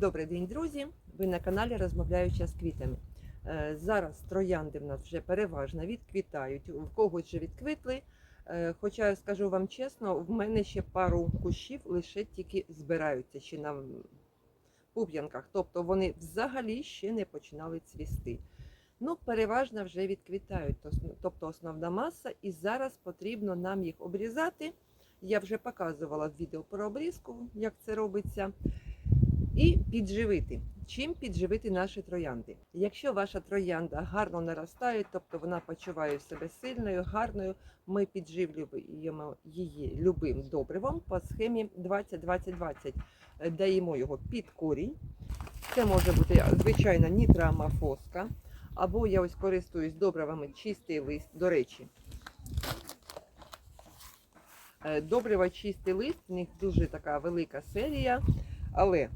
Добрий день, друзі! Ви на каналі Розмовляюча з квітами. Е, Зараз троянди в нас вже переважно відквітають, в когось вже відквітли. Е, Хоча скажу вам чесно, в мене ще пару кущів лише тільки збираються ще на пуп'янках. Тобто вони взагалі ще не починали цвісти. Ну, переважно вже відквітають, тобто основна маса, і зараз потрібно нам їх обрізати. Я вже показувала в відео про обрізку, як це робиться і підживити. Чим підживити наші троянди? Якщо ваша троянда гарно наростає, тобто вона почуває себе сильною, гарною, ми підживлюємо її любим добривом по схемі 20-20-20. Е, Даємо його під корінь. Це може бути звичайна нітроамофоска, або я ось користуюсь добривами чистий лист. До речі, е, добрива чистий лист, в них дуже така велика серія, але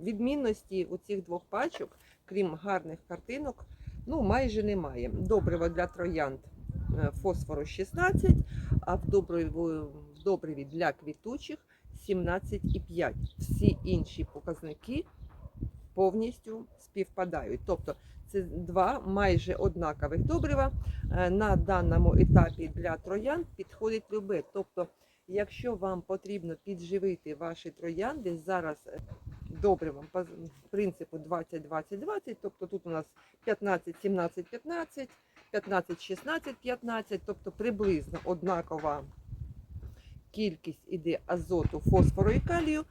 відмінності у цих двох пачок, крім гарних картинок, ну майже немає. Добрива для троянд е, фосфору 16, а в добриві, для квітучих 17,5. Всі інші показники повністю співпадають. Тобто це два майже однакових добрива. Е, На даному етапі для троянд підходить любе.Тобто, якщо вам потрібно підживити ваші троянди, зараз е, добривом по принципу 20-20-20, тобто тут у нас 15-17-15, 15-16-15, тобто приблизно однакова кількість іде азоту, фосфору і калію.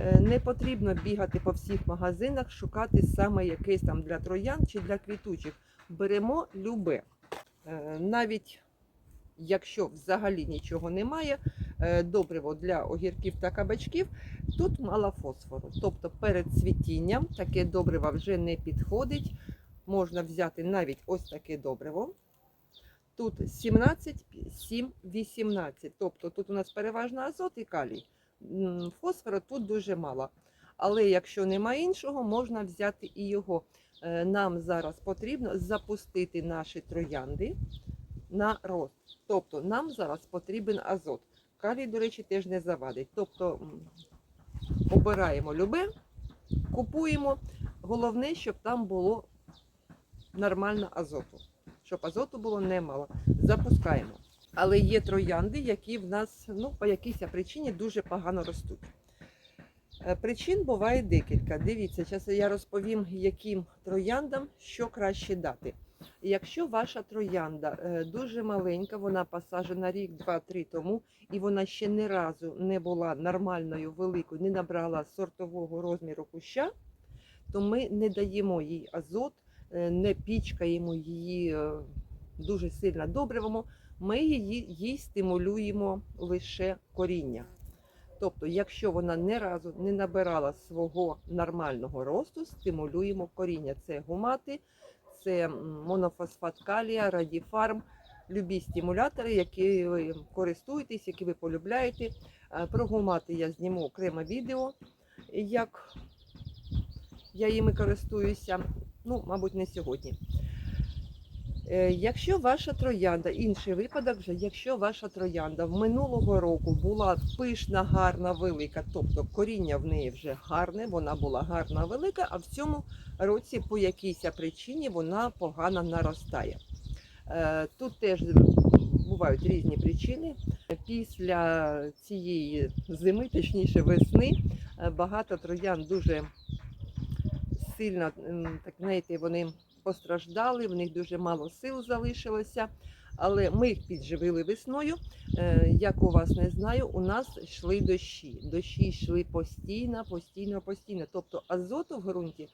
Е, Не потрібно бігати по всіх магазинах, шукати саме якесь там для троян чи для квітучих. Беремо любе. Е, Навіть якщо взагалі нічого немає, добриво для огірків та кабачків, тут мало фосфору. Тобто перед цвітінням таке добриво вже не підходить. Можна взяти навіть ось таке добриво. Тут 17, 7, 18. Тобто тут у нас переважно азот і калій. Фосфору тут дуже мало. Але якщо немає іншого, можна взяти і його. Е, Нам зараз потрібно запустити наші троянди на рост. Тобто нам зараз потрібен азот. Калій, до речі, теж не завадить. Тобто обираємо любе, купуємо. Головне, щоб там було нормально азоту. Щоб азоту було немало. Запускаємо. Але є троянди, які в нас ну, по якійсь причині дуже погано ростуть. Е, Причин буває декілька. Дивіться, зараз я розповім, яким трояндам що краще дати. Якщо ваша троянда е, дуже маленька, вона посаджена рік, два-три тому, і вона ще ні разу не була нормальною, великою, не набрала сортового розміру куща, то ми не даємо їй азот, е, не пічкаємо її е, дуже сильно добривимо, ми її, їй стимулюємо лише коріння. Тобто, якщо вона ні разу не набирала свого нормального росту, стимулюємо коріння. Це гумати, це монофосфат калія, радіфарм, любі стимулятори, які ви користуєтесь, які ви полюбляєте. Е, Про гумати я зніму окреме відео, як я їми користуюся. Ну, мабуть, не сьогодні. Е, Якщо ваша троянда, інший випадок вже, якщо ваша троянда в минулого року була пишна, гарна, велика, тобто коріння в неї вже гарне, вона була гарна, велика, а в цьому році по якійсь причині вона погано наростає. Е, Тут теж бувають різні причини. Після цієї зими, точніше весни, е, багато троян дуже сильно, так знаєте, вони постраждали, в них дуже мало сил залишилося. Але ми їх підживили весною. Е, Як у вас не знаю, у нас йшли дощі. Дощі йшли постійно, постійно, постійно. Тобто азоту в ґрунті,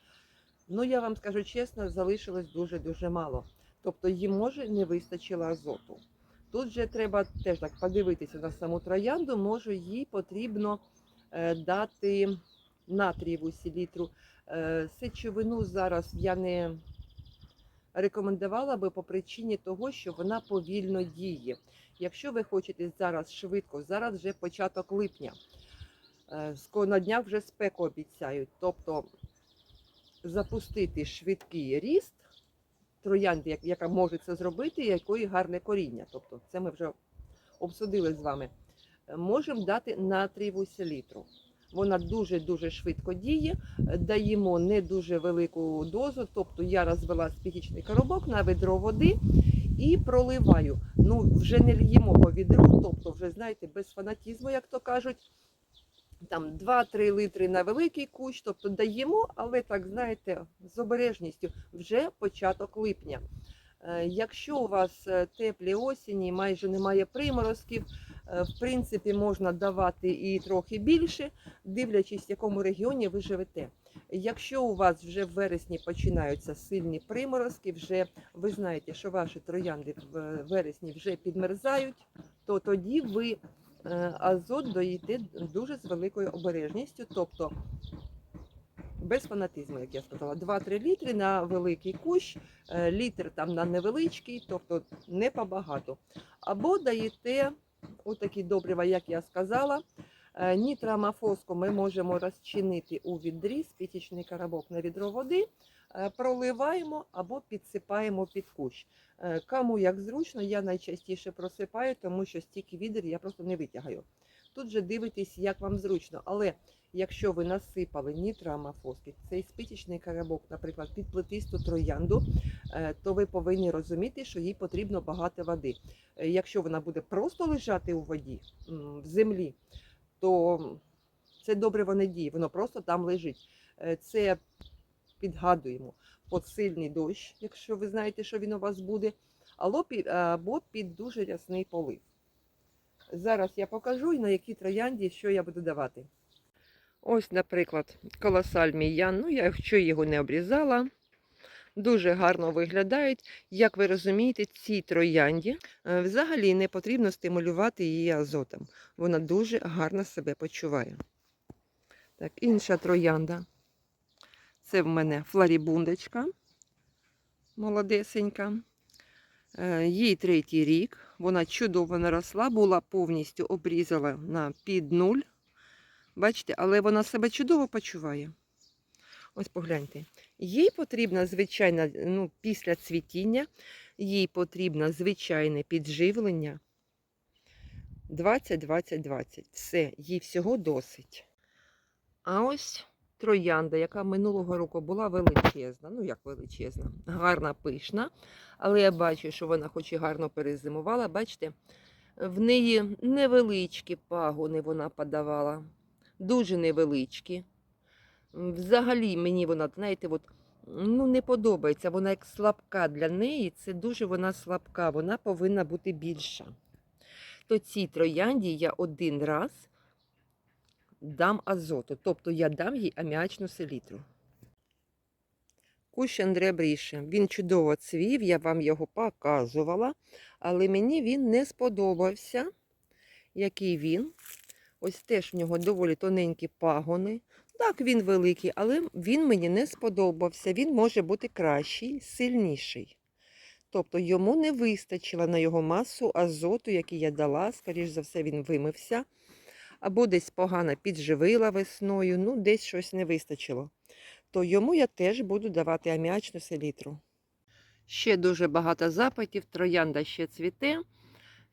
ну я вам скажу чесно, залишилось дуже-дуже мало. Тобто їм може не вистачило азоту. Тут же треба теж так подивитися на саму троянду, може їй потрібно е, дати натрієву селітру. Е, Сечовину зараз я не рекомендувала би по причині того, що вона повільно діє. Якщо ви хочете зараз швидко, зараз вже початок липня, е, на днях вже спеку обіцяють. Тобто запустити швидкий ріст троянди, яка може це зробити, якої гарне коріння. Тобто, це ми вже обсудили з вами. Е, Можемо дати натрієву селітру. Вона дуже-дуже швидко діє, даємо не дуже велику дозу. Тобто я розвела спічечний коробок на ведро води і проливаю. Ну, вже не льємо по відру, тобто, вже знаєте, без фанатізму, як то кажуть. Там 2-3 літри на великий кущ, тобто даємо, але так знаєте, з обережністю вже початок липня. Е, Якщо у вас е, теплі осені, майже немає приморозків, в принципі, можна давати і трохи більше, дивлячись, в якому регіоні ви живете. Якщо у вас вже в вересні починаються сильні приморозки, вже ви знаєте, що ваші троянди в вересні вже підмерзають, то тоді ви е, азот даєте дуже з великою обережністю, тобто без фанатизму, як я сказала, 2-3 літри на великий кущ, е, літр там на невеличкий, тобто не побагато. Або даєте отакі добрива, як я сказала. Е, Нітрамофоску ми можемо розчинити у відрі, спітічний коробок на відро води, е, проливаємо або підсипаємо під кущ. Е, Кому як зручно, я найчастіше просипаю, тому що стільки відер я просто не витягаю. Тут же дивитесь, як вам зручно. Але якщо ви насипали нітрамофоски, цей спітічний коробок, наприклад, під плетисту троянду, е, то ви повинні розуміти, що їй потрібно багато води. Е, Якщо вона буде просто лежати у воді, в землі, то це добре не діє, воно просто там лежить. Е, Це підгадуємо під сильний дощ, якщо ви знаєте, що він у вас буде, або під дуже рясний полив. Зараз я покажу, на якій троянді що я буду давати. Ось, наприклад, колосаль міян. Ну, я якщо його не обрізала, дуже гарно виглядають. Як ви розумієте, цій троянді е, взагалі не потрібно стимулювати її азотом. Вона дуже гарно себе почуває. Так, інша троянда. Це в мене флорібундочка молодесенька. Е, Їй третій рік. Вона чудово наросла, була повністю обрізала на під нуль. Бачите, але вона себе чудово почуває. Ось погляньте. Їй потрібно звичайно, ну, після цвітіння, їй потрібно звичайне підживлення 20-20-20. Все, їй всього досить. А ось троянда, яка минулого року була величезна, ну як величезна, гарна, пишна. Але я бачу, що вона хоч і гарно перезимувала. Бачите, в неї невеличкі пагони вона подавала, дуже невеличкі. Взагалі мені вона, знаєте, от, ну, не подобається. Вона як слабка для неї, це дуже вона слабка, вона повинна бути більша. То цій троянді я один раз дам азоту, тобто я дам їй аміачну селітру. Кущ Андре Бріше. Він чудово цвів, я вам його показувала, але мені він не сподобався, який він. Ось теж в нього доволі тоненькі пагони. Так, він великий, але він мені не сподобався. Він може бути кращий, сильніший. Тобто йому не вистачило на його масу азоту, який я дала. Скоріш за все, він вимився. Або десь погано підживила весною, ну, десь щось не вистачило. То йому я теж буду давати аміачну селітру. Ще дуже багато запитів. Троянда ще цвіте.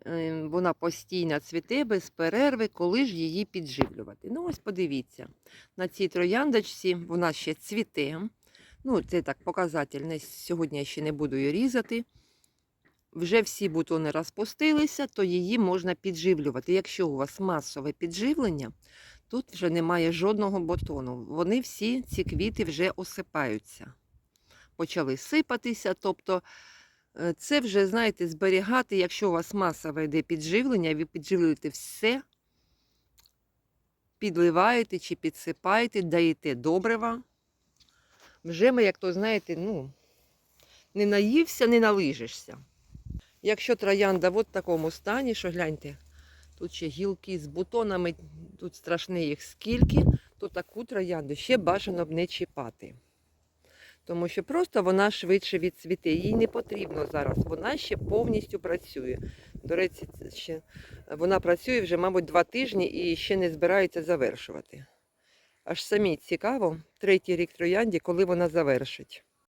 Е, Вона постійно цвіте без перерви, коли ж її підживлювати. Ну, ось подивіться, на цій трояндочці вона ще цвіте. Ну, це так показательне. Сьогодні я ще не буду її різати. Вже всі бутони розпустилися, то її можна підживлювати. Якщо у вас масове підживлення, тут вже немає жодного бутону. Вони всі, ці квіти, вже осипаються. Почали сипатися. Тобто це вже, знаєте, зберігати, якщо у вас масове йде підживлення, ви підживлюєте все, підливаєте чи підсипаєте, даєте добрива. Вже ми, як то знаєте, ну, не наївся, не налижишся. Якщо троянда в такому стані, що гляньте, тут ще гілки з бутонами, тут страшне їх скільки, то таку троянду ще бажано б не чіпати. Тому що просто вона швидше відцвіте. Їй не потрібно зараз. Вона ще повністю працює. До речі, ще вона працює вже, мабуть, два тижні і ще не збирається завершувати. Аж самі цікаво, третій рік троянді, коли вона завершить.